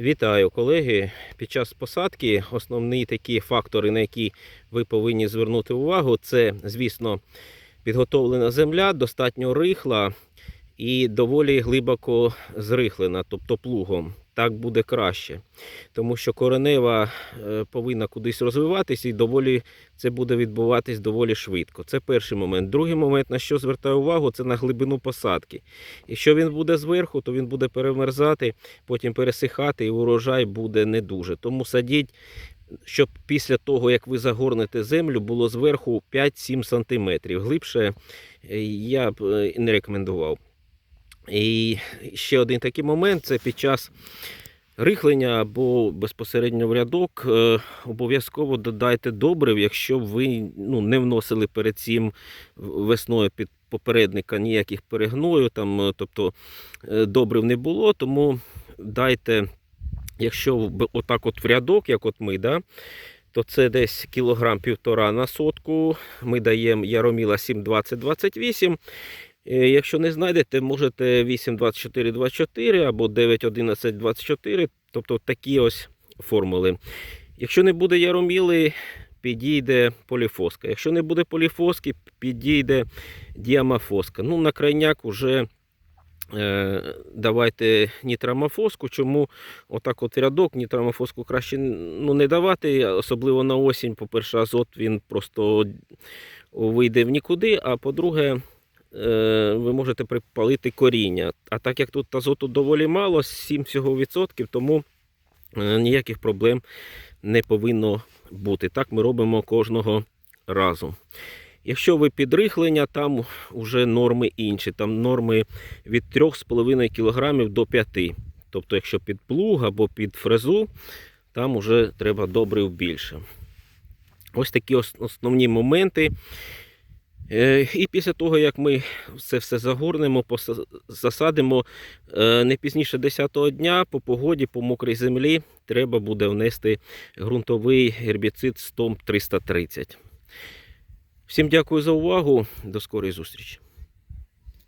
Вітаю, колеги. Під час посадки основні такі фактори, на які ви повинні звернути увагу, це, звісно, підготовлена земля, достатньо рихла і доволі глибоко зрихлена, тобто плугом. Так буде краще. Тому що коренева е, повинна кудись розвиватися і доволі це буде відбуватись доволі швидко. Це перший момент. Другий момент, на що звертаю увагу, це на глибину посадки. Якщо він буде зверху, то він буде перемерзати, потім пересихати, і урожай буде не дуже. Тому садіть, щоб після того, як ви загорнете землю, було зверху 5-7 см. Глибше е, я б е, не рекомендував. І ще один такий момент це під час рихлення або безпосередньо в рядок. е, Обов'язково додайте добрив, якщо ви ну, не вносили перед цим весною під попередника ніяких перегною, там, е, тобто е, добрив не було, тому дайте, якщо отак от в рядок, як от ми, да, то це десь кілограм півтора на сотку. Ми даємо Яроміла 7,20-28. Е, Якщо не знайдете, можете 8,24,24 або 9,11,24, тобто такі ось формули. Якщо не буде Яроміли, підійде поліфоска. Якщо не буде поліфоски, підійде діамафоска. Ну, на крайняк уже е, давайте нітрамофоску. Чому отак от рядок нітрамофоску краще ну, не давати, особливо на осінь. По-перше, азот він просто вийде в нікуди, а по-друге, ви можете припалити коріння. А так як тут азоту доволі мало, 7 всього відсотків, тому е, ніяких проблем не повинно бути. Так ми робимо кожного разу. Якщо ви підрихлення, там вже норми інші. Там норми від 3,5 кг до 5 Тобто, якщо під плуг або під фрезу, там вже треба добрив більше. Ось такі основні моменти. Е, І після того, як ми це все загорнемо, засадимо е, не пізніше 10-го дня по погоді, по мокрій землі, треба буде внести ґрунтовий гербіцид Стом 330. Всім дякую за увагу. До скорої зустрічі.